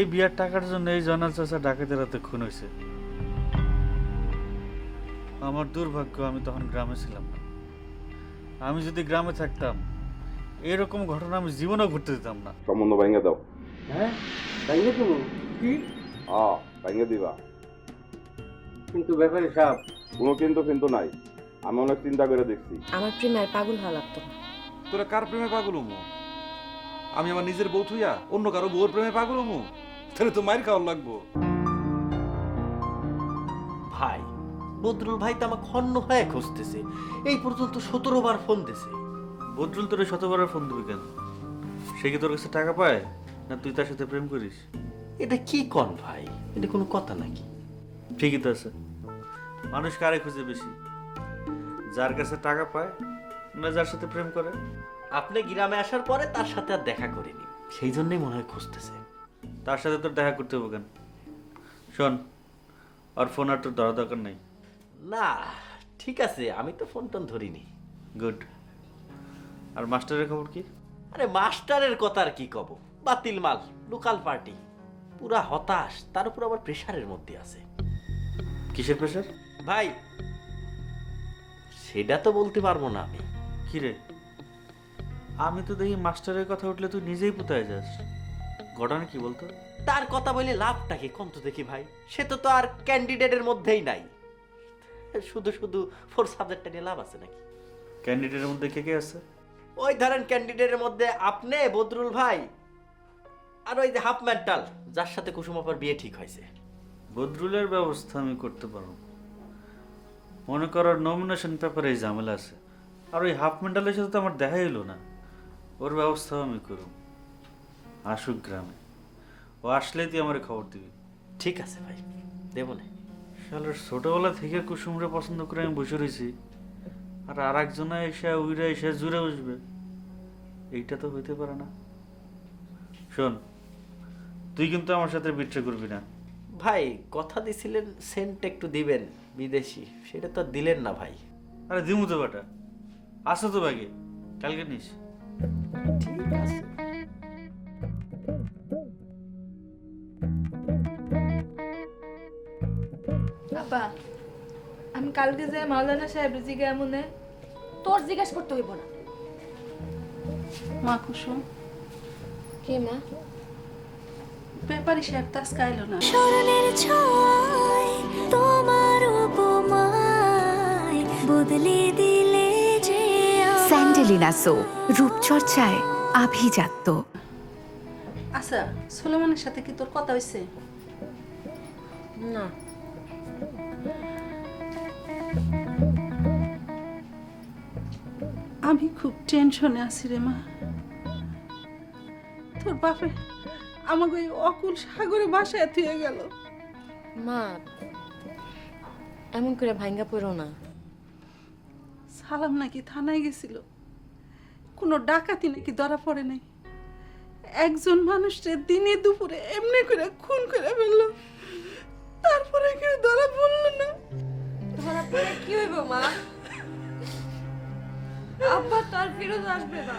এই বিয়ার টাকার জন্য এই জনার চাষা ডাকাতের রাতে খুন হয়েছে। আমার দুর্ভাগ্য আমি তখন গ্রামে ছিলাম না। আমি যদি গ্রামে থাকতাম এরকম ঘটনা আমি জীবনেও ঘটতে দিতাম না। সম্বন্ধ ভেঙে দাও। হ্যাঁ? ভাঙে দেবো? কি? হ্যাঁ ভেঙে দিবা। কিন্তু ব্যাপারে সাপ। কোনো কিন্তু কিন্তু নাই। আমি অনেক চিন্তা করে দেখছি। আমার প্রেমে আর পাগল হওয়া লাগতো তোরা কার প্রেমে পাগল হমু? আমি আমার নিজের বউ থুইয়া অন্য কারও বউর প্রেমে পাগল হমু? তাহলে তো মায়ের খাওয়ার লাগবো। ভাই বদরুল ভাই তো আমাকে হন্য হয়ে খুঁজতেছে। এই পর্যন্ত সতেরো বার ফোন দিছে। বদরুল তোর শতবার ফোন দিবি কেন? সে কি তোর কাছে টাকা পায় না তুই তার সাথে প্রেম করিস? এটা কি কন ভাই? এটা কোনো কথা নাকি? ঠিকই তো আছে। মানুষ কারে খুঁজে বেশি? যার কাছে টাকা পায় না যার সাথে প্রেম করে? আপনি গ্রামে আসার পরে তার সাথে আর দেখা করিনি। সেই জন্যই মনে হয় খুঁজতেছে। তার সাথে তোর দেখা করতে হবে কেন? শোন আর ফোন আর তোর ধরা দরকার নাই। না ঠিক আছে আমি তো ফোন টোন ধরিনি। গুড আর মাস্টারের খবর কি? আরে মাস্টারের কথা আর কি কব? বাতিল মাল লোকাল পার্টি পুরা হতাশ তার উপর আবার প্রেশারের মধ্যে আছে। কিসের প্রেশার? ভাই সেটা তো বলতে পারব না আমি। কি রে আমি তো দেখি মাস্টারের কথা উঠলে তুই নিজেই পুতায় যাস। ঘটনা কি বলতো? তার কথা বলে লাভটা কি কম তো দেখি ভাই। সে তো তো আর ক্যান্ডিডেটের মধ্যেই নাই। শুধু শুধু ফোর সাবজেক্টটা নিয়ে লাভ আছে নাকি? ক্যান্ডিডেটের মধ্যে কে কে আছে? ওই ধরেন ক্যান্ডিডেটের মধ্যে আপনি বদরুল ভাই আর ওই যে হাফ মেন্টাল যার সাথে কুসুম আপার বিয়ে ঠিক হয়েছে। বদরুলের ব্যবস্থা আমি করতে পারব। মনে করার নমিনেশন পেপারে এই ঝামেলা আছে। আর ওই হাফ মেন্টালের সাথে তো আমার দেখাই হলো না। ওর ব্যবস্থাও আমি করব। আসুক গ্রামে। ও আসলে তুই আমার খবর দিবি। ঠিক আছে ভাই দেবো না। শালার ছোটবেলা থেকে কুসুমরে পছন্দ করে আমি বসে রয়েছি আর আর একজনে এসে উইরা এসে জুড়ে বসবে। এইটা তো হইতে পারে না। শোন তুই কিন্তু আমার সাথে বিট্রে করবি না। ভাই কথা দিছিলেন সেন্ট একটু দিবেন বিদেশি। সেটা তো দিলেন না ভাই। আরে দিমু তো বেটা। আসো তো ব্যাগে কালকে নিস। ঠিক আছে। কালকে যে মাওলানা সাহেব জিগে এমনে তোর জিজ্ঞাসা করতে হইব না। মা কুসুম। কে মা? ব্যাপারী সাহেব তাস্কা এলো না। স্মরণের ছয় তোমার উপমায় বদলে দিলে যে। স্যান্ডেলিনা সো রূপচর্চায় আভিজাত্য। আচ্ছা সুলেমানের সাথে কি তোর কথা হয়েছে না। আমি খুব টেনশনে আছি রে মা। তোর বাপে আমাকে ওই অকুল সাগরে বাসায় থুয়ে গেল। মা এমন করে ভাঙ্গা পড়ো না। সালাম নাকি থানায় গেছিল? কোনো ডাকাতি নাকি ধরা পড়ে নাই? একজন মানুষকে দিনে দুপুরে এমনি করে খুন করে ফেলল। তারপরে কেউ ধরা পড়ল না। ধরা পড়ে কি হইব মা? আব্বা তো আর ফিরত আসবে না।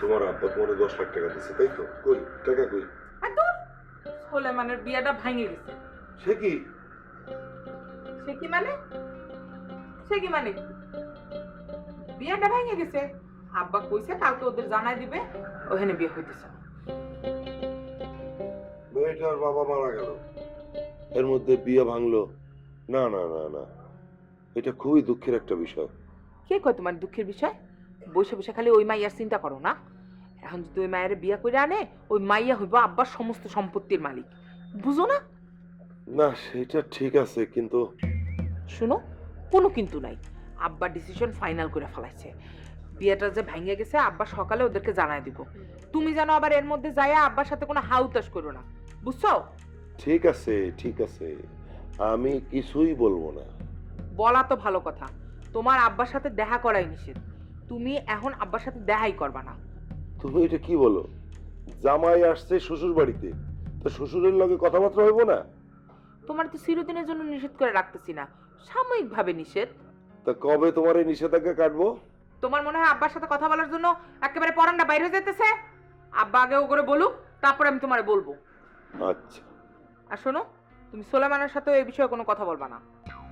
তোমার আব্বা তোমার দশ লাখ টাকা দিচ্ছে তাই তো? কই টাকা কই? সোলেমানের বিয়াটা ভাঙে গেছে। সে কি? সে কি মানে? সে কি মানে? বিয়াটা ভাঙে গেছে। আব্বা কইছে কালকে ওদের জানাই দিবে ওখানে বিয়ে হইতেছে। মেয়েটার বাবা মারা গেল। এর মধ্যে বিয়ে ভাঙলো। না না না না। এটা খুবই দুঃখের একটা বিষয়। কে কয় তোমার দুঃখের বিষয়? বসে বসে খালি ওই মাইয়ার চিন্তা করো না। এখন যদি ওই মায়ের বিয়ে করে আনে ওই মাইয়া হইব আব্বার সমস্ত সম্পত্তির মালিক। বুঝো না? না সেটা ঠিক আছে কিন্তু শুনো কোনো কিন্তু নাই। আব্বার ডিসিশন ফাইনাল করে ফেলাইছে। বিয়েটা যে ভাঙে গেছে আব্বা সকালে ওদেরকে জানাই দিব। তুমি জানো আবার এর মধ্যে যাইয়া আব্বার সাথে কোনো হাউতাস করো না। বুঝছ? ঠিক আছে ঠিক আছে। আমি কিছুই বলব না। বলা তো ভালো কথা। তোমার আব্বার সাথে দেখা করাই নিষেধ। তুমি এখন আব্বার সাথে দেখাই করবা না। তুমি এটা কি বলো? জামাই আসছে শ্বশুর বাড়িতে। তো শ্বশুরের লগে কথাবার্তা হইব না? তোমার তো চিরদিনের জন্য নিষেধ করে রাখতেছি না। সাময়িকভাবে নিষেধ। তা কবে তোমার এই নিষেধাজ্ঞা কাটবো? তোমার মনে হয় আব্বার সাথে কথা বলার জন্য একেবারে পরানটা বাইরে যেতেছে আব্বা আগে ও করে বলুক তারপর আমি তোমারে বলব। আচ্ছা। আর শোনো তুমি সোলেমানের সাথে এই বিষয়ে কোনো কথা বলবা না।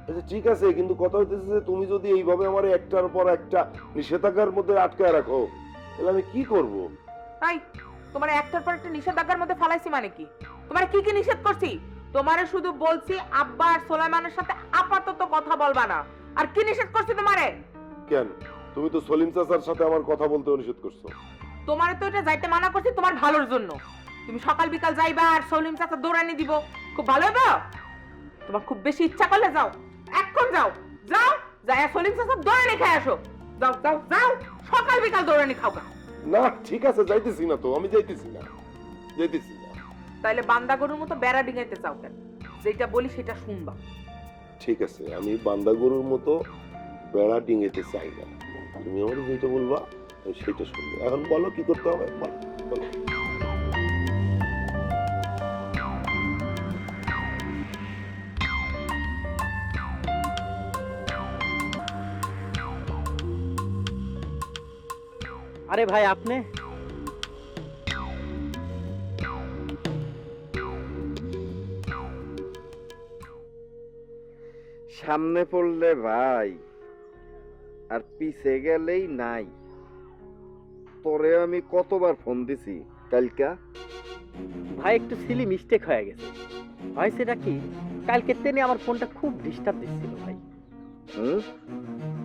আচ্ছা ঠিক আছে কিন্তু কথা হইতেছে যে তুমি যদি এইভাবে আমার একটার পর একটা নিষেধাজ্ঞার মধ্যে আটকায় রাখো তাহলে আমি কি করব? তাই তোমার একটার পর একটা নিষেধাজ্ঞার মধ্যে ফালাইছি মানে কি? তোমার কি কি নিষেধ করছি? তোমারে শুধু বলছি আব্বা আর সোলেমানের সাথে আপাতত কথা বলবা না। আর কি নিষেধ করছি তোমারে? কেন? তুমি তো সলিম চাচার সাথে আমার কথা বলতে নিষেধ করছ। তোমারে তো এটা যাইতে মানা করছি তোমার ভালোর জন্য। তুমি সকাল বিকাল যাইবা আর সলিম চাচা দৌড়ানি দিব। খুব ভালো হবে তোমার খুব বেশি ইচ্ছা করলে যাও। এখন যাও। যাও যাই সলিম চাচা দৌড়ানি খাই আসো। যাও যাও যাও। সকাল বিকাল দৌড়ানি খাও। না ঠিক আছে যাইতেছি না তো। আমি যাইতেছি না। যাইতেছি না। তাইলে বান্দা গরুর মতো বেড়া ডিঙাইতে চাও কেন? যেটা বলি সেটা শুনবা। ঠিক আছে, আমি বান্দা গরুর মতো বেড়া ডিঙেতে চাই না। তুমি আমার যেটা বলবা, আমি সেটা শুনব। এখন বলো, কি করতে হবে? বলো বলো। আরে ভাই, আপনি? সামনে পড়লে ভাই আর পিছে গেলেই নাই। তোরে আমি কতবার ফোন দিছি কালকা? ভাই একটু সিলি মিস্টেক হয়ে গেছে। ভাই সেটা কি? কালকে তেনে আমার ফোনটা খুব ডিস্টার্ব দিচ্ছিল ভাই। হুম?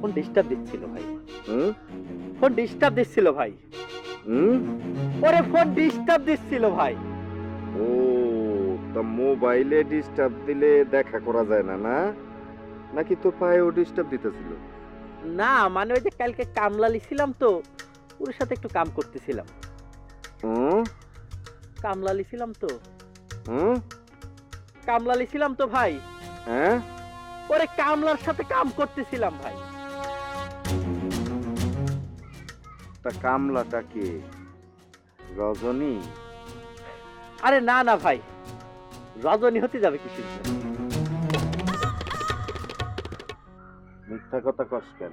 ফোন ডিস্টার্ব দিচ্ছিল ভাই। হুম? ফোন ডিস্টার্ব দিচ্ছিল ভাই। হুম? ওরে ফোন ডিস্টার্ব দিচ্ছিল ভাই। ও তা মোবাইলে ডিস্টার্ব দিলে দেখা করা যায় না না? নাকি তো তোর ও ডিস্টার্ব দিতেছিল? না মানে ওই যে কালকে কামলা লিছিলাম তো ওর সাথে একটু কাম করতেছিলাম। হুম? কামলা লিছিলাম তো। হুম? কামলা লিছিলাম তো ভাই। হ্যাঁ? ওরে কামলার সাথে কাম করতেছিলাম ভাই। তা কামলাটা কে? রজনী? আরে না না ভাই। রজনী হতে যাবে কিসের মিথ্যা কথা কস কেন?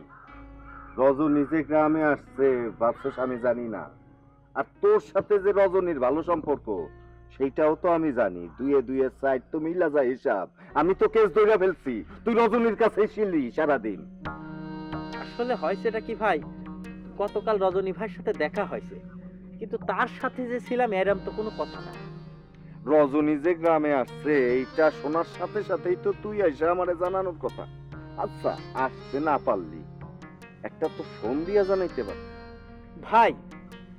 রজনী যে গ্রামে আসছে ভাবছিস আমি জানি না। আর তোর সাথে যে রজনীর ভালো সম্পর্ক সেইটাও তো আমি জানি। দুয়ে দুয়ে সাইড তো মিলা যায় হিসাব। আমি তো কেস ধরে ফেলছি। তুই রজনীর কাছে ছিলি সারাদিন। আসলে হয় সেটা কি ভাই? গতকাল রজনী ভাইয়ের সাথে দেখা হয়েছে। কিন্তু তার সাথে যে ছিলাম এরম তো কোনো কথা না। রজনী যে গ্রামে আসছে এইটা শোনার সাথে সাথেই তো তুই এসে আমারে জানানোর কথা। আচ্ছা আসতে না পারলি। একটা তো ফোন দিয়া জানাইতে পার ভাই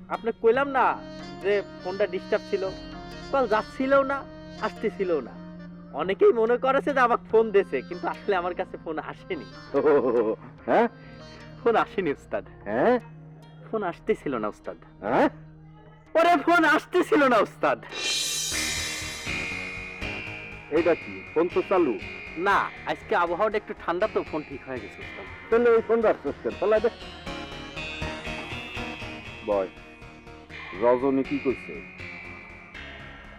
আপনি কইলাম না যে ফোনটা ডিস্টার্ব ছিল। কল যাচ্ছিলও না আসতেছিলও না। অনেকেই মনে করেছে যে আমাকে ফোন দিয়েছে কিন্তু আসলে আমার কাছে ফোন আসেনি। হ্যাঁ? ফোন আসেনি উস্তাদ। হ্যাঁ? ফোন আসতেছিল না উস্তাদ। হ্যাঁ? ওরে ফোন আসতেছিল না উস্তাদ। এইটা কি? ফোন তো চালু। না আজকে আবহাওয়াটা একটু ঠান্ডা তো ফোন ঠিক হয়ে গেছে তাহলে ওই ফোন রাখছিস তাহলে দে। বয় রজনী কি করছে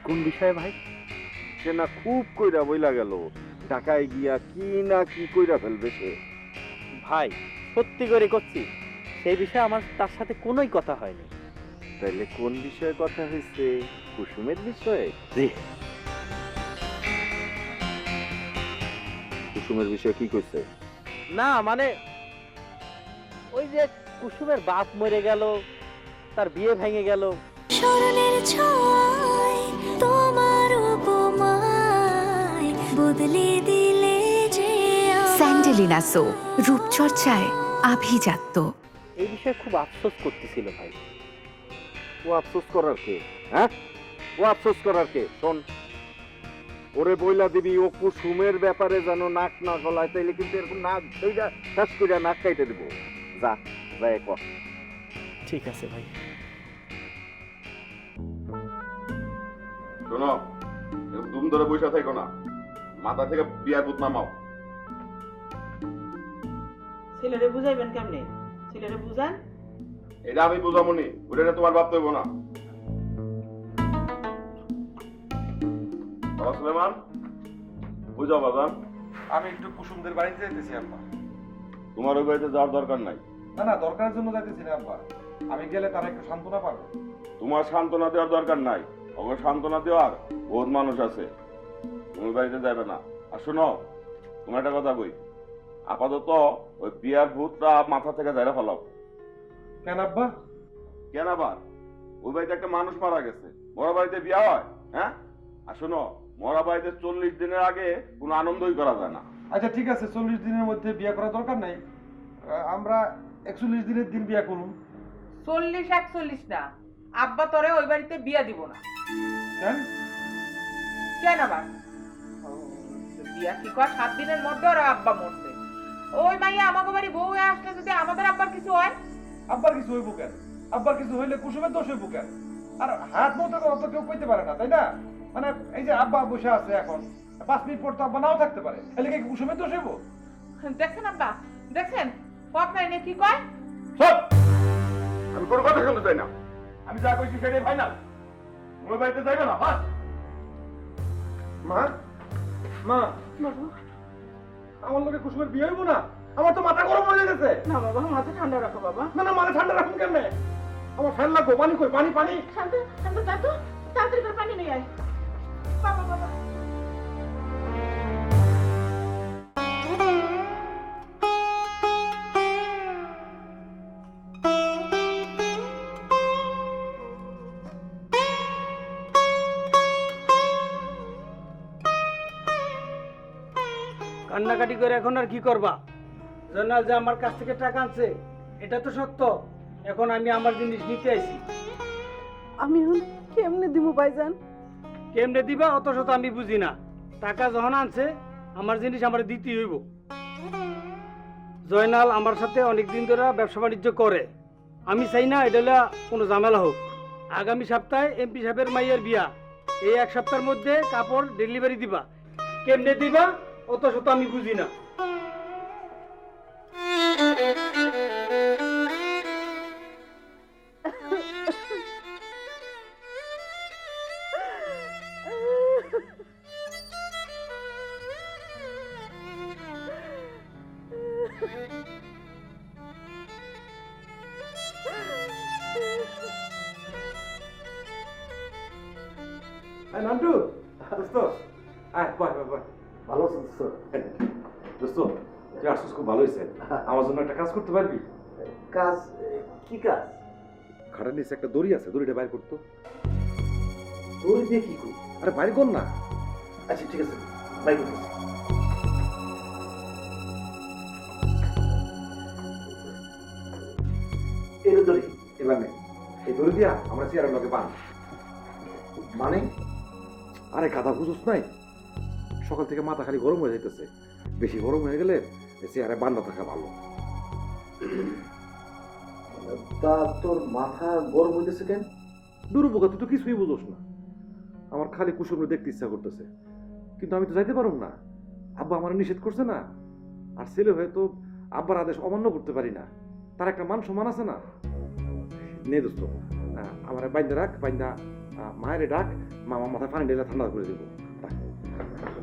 কোন বিষয়ে ভাই? সে না খুব কইরা বইলা গেল ঢাকায় গিয়া কি না কি কইরা ফেলবে সে। ভাই সত্যি করে করছি সেই বিষয়ে আমার তার সাথে কোনোই কথা হয়নি। তাইলে কোন বিষয়ে কথা হয়েছে কুসুমের বিষয়ে? জি। কুসুমের বিষয়ে কি কইছে? না মানে ওই যে কুসুমের বাপ মরে গেল তার বিয়ে ভেঙে গেল। স্মরণের ছয় তোমার উপমায় বদলে দিলে যে স্যান্ডেলিনা সো রূপচর্চায় আভিজাত্য। এই বিষয়ে খুব আফসোস করতেছিল ভাই। ও আফসোস করার কে? হ্যাঁ? ও আফসোস করার কে? শোন ওরে বইলা দিবি ও কুসুমের ব্যাপারে যেন নাক না গলায় তাইলে কিন্তু এরকম নাক ধইরা ঠাস কইরা নাক কাইতে দিব। যা যা এক ঠিক আছে ভাই। শোনো দুম ধরে বসে থাকো না। মাথা থেকে বিয়ার বুত নামাও। ছেলেরে বুঝাইবেন কেমনে? ছেলেরে বুঝান? এটা আমি বুঝামনি ওটা তোমার ভাবতে হইব না। সুলেমান বুঝাও বাজান। আমি একটু কুসুমদের বাড়িতে যেতেছি আব্বা। তোমার ওই বাড়িতে যাওয়ার দরকার নাই? না না দরকারের জন্য যাইতেছি না আব্বা। আমি গেলে তারা একটু সান্ত্বনা পাবে। তোমার সান্ত্বনা দেওয়ার দরকার নাই। ওকে সান্ত্বনা দেওয়ার বহুত মানুষ আছে। তুমি বাড়িতে যাবে না। আর শোনো তোমার একটা কথা কই। আপাতত ওই বিয়ার ভূতটা মাথা থেকে যাইরা ফেলাও। কেন আব্বা? কেন আবার? ওই বাড়িতে একটা মানুষ মারা গেছে। মরা বাড়িতে বিয়া হয় হ্যাঁ? আর শোনো মরা বাড়িতে চল্লিশ দিনের আগে কোনো আনন্দই করা যায় না। আচ্ছা ঠিক আছে চল্লিশ দিনের মধ্যে বিয়ে করার দরকার নাই। আমরা একচল্লিশ দিনের দিন বিয়ে করুন চল্লিশ একচল্লিশ না। আব্বা তোরে ওই বাড়িতে বিয়া দিব না। কেন? কেন আবার? বিয়া কি কর? সাত দিনের মধ্যে ওরা আব্বা মরছে ওই মাইয়া আমাকে বাড়ি বউ হয়ে আসলে যদি আমাদের আব্বার কিছু হয়? আব্বার কিছু হইব কেন? আব্বার কিছু হইলে কুসুমের দোষ হইব কেন? আর হাত মতো অত কেউ কইতে পারে না তাই না? মানে এই যে আব্বা বসে আছে এখন পাঁচ মিনিট পর তো আব্বা নাও থাকতে পারে। তাহলে কি কুসুমের দোষ হইব? দেখছেন আব্বা দেখছেন পথ নাই কি কয়? সব! আমি কোনো কথা শুনতে চাই না। আমি যা কইছি সেটাই ফাইনাল। ওই বাড়িতে যাইবে না বাস। মা মা। আমার লোকে কুসুমের বিয়ে হইব না? আমার তো মাথা গরম হয়ে গেছে। না বাবা মাথা ঠান্ডা রাখো বাবা। না না মাথা ঠান্ডা রাখুন কেমনে? আমার ফ্যান লাগবো পানি কই পানি পানি। শান্ত শান্ত তো তাড়াতাড়ি করে পানি নিয়ে আয়। কান্নাকাটি করে এখন আর কি করবা? জয়নাল যে আমার কাছ থেকে টাকা আনছে, এটা তো সত্য। এখন আমি আমার জিনিস নিতে আইছি। আমি এখন কেমনে দিব ভাইজান? কেমনে দিবা অত শত আমি বুঝি না। টাকা যখন আনছে, আমার জিনিস আমার দিতেই হইব। জয়নাল আমার সাথে অনেক দিন ধরে ব্যবসা বাণিজ্য করে। আমি চাই না এটা কোনো ঝামেলা হোক। আগামী সপ্তাহে এমপি সাহেবের মাইয়ের বিয়া। এই এক সপ্তাহের মধ্যে কাপড় ডেলিভারি দিবা। কেমনে দিবা অত শত আমি বুঝি না। নান্টু দোস্ত। আয় বয় বয় বয়। ভালো আছেন স্যার? দোস্ত তুই আসছিস খুব ভালো হয়েছে। আমার জন্য একটা কাজ করতে পারবি? কাজ কি কাজ? খাটার নিচে একটা দড়ি আছে দড়িটা বাইর করতো। দড়ি দিয়ে কি করি আরে বাইর কর না। আচ্ছা ঠিক আছে বাই করতেছি। এর দড়ি। এবার নেই এই দড়ি দিয়া আমরা চেয়ারের লগে বান মানে? আরে গাধা বুঝোস নাই। সকাল থেকে মাথা খালি গরম হয়ে যাইতেছে। বেশি গরম হয়ে গেলে চেয়ারে বান্ধা থাকা ভালো। তা তোর মাথা গরম হইতেছে কেন? দুর্বোকা তুই তো কিছুই বুঝোস না। আমার খালি কুসুম দেখতে ইচ্ছা করতেছে। কিন্তু আমি তো যাইতে পারুম না। আব্বা আমার নিষেধ করছে না। আর ছেলে হয়তো আব্বার আদেশ অমান্য করতে পারি না। তার একটা মান সম্মান আছে না? নে দোস্ত। আমার বাইন্দা রাখ বাইন্দা মায়েরে ডাক মামা মাথায় পানি ঢেলে ঠান্ডা করে দেবো।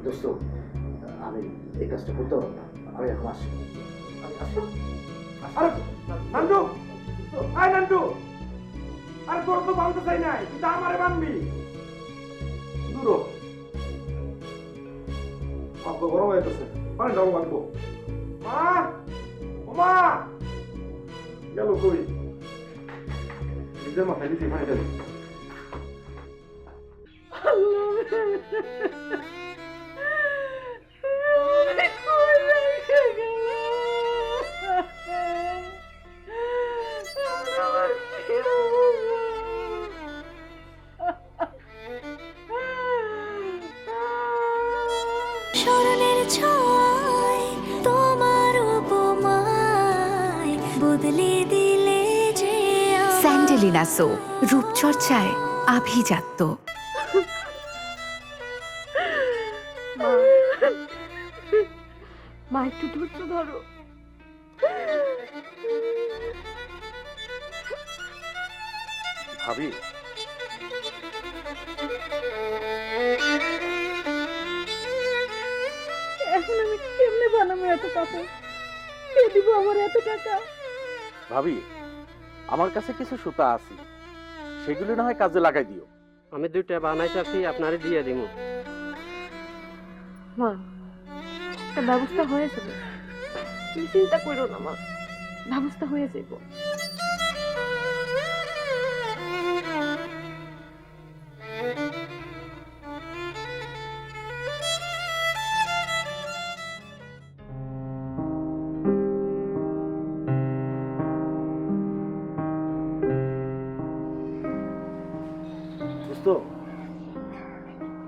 দোস্ত আমি এই কাজটা করতে পারব না। আমি এখন আসি আরে নান্টু! আয় নান্টু! আরে তোর তো বানতে চাই নাই তুই তো আমারে বানবি দূর হ। আব্বা গরম হয়ে গেছে। পানি ডাবো বানবো মা! ও মা! গেল কই? নিজের মাথায় দিতে পানি ঢেলে। স্মরণের ছয় তোমার বদলে দিলে যে সো রূপচর্চায় আভিজাত্য। একটু ধৈর্য ধরো। ভাবি। এখন আমি কেমনে বানাবো এত টাকা কে দিব আমার এত টাকা? ভাবি আমার কাছে কিছু সুতা আছে। সেগুলো না হয় কাজে লাগাই দিও। আমি দুইটা বানাই চাচ্ছি আপনারে দিয়ে দিব মা একটা ব্যবস্থা হয়ে যাবে তুমি চিন্তা করো না, মা। ব্যবস্থা হয়ে যাইব।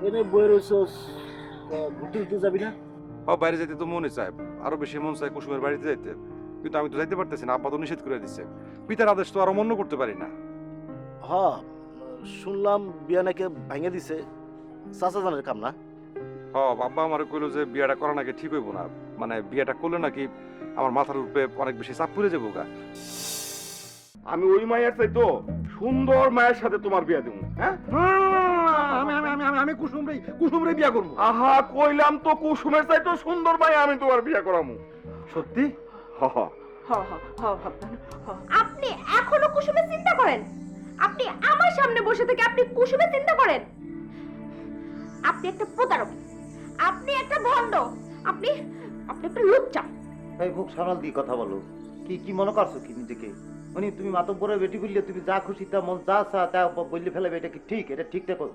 এনে বই ঘুরতে যাবি না? ও বাইরে যেতে তো মনে চায় আরও বেশি মন চায় কুসুমের বাড়িতে যাইতে। কিন্তু আমি তো যাইতে পারতেছি না আব্বা তো নিষেধ করে দিচ্ছে পিতার আদেশ তো আর অমান্য করতে পারি না। হ শুনলাম বিয়া নাকি ভাঙে দিছে। চাচা জানের কাম না? হ আব্বা আমার কইলো যে বিয়েটা করা নাকি ঠিক হইব না। মানে বিয়েটা করলে নাকি আমার মাথার উপরে অনেক বেশি চাপ পড়ে যাব গা। আমি ওই মায়ের চাই তো সুন্দর মায়ের সাথে তোমার বিয়া দেবো হ্যাঁ? আমি কুসুম রে কুসুম রে বিয়া করব। আহা কইলাম তো কুসুমের চাই তো সুন্দর মায়ে আমি তোমার বিয়া করামু। সত্যি? হ হ। হ হ হ ভাবনা হ। আপনি এখনও কুসুমের চিন্তা করেন? আপনি আমার সামনে বসে থেকে আপনি কুসুমের চিন্তা করেন? আপনি একটা প্রতারক। আপনি একটা ভণ্ড। আপনি আপনি একটা লুচ্চা। এই মুখ সামাল দিয়ে কথা বলো। কি কি মনে করছ কি নিজেকে? মানে তুমি মাতব্বরের বেটি বললে তুমি যা খুশি তা মন যা চা তা বললে ফেলাবে এটা কি ঠিক? এটা ঠিক দেখো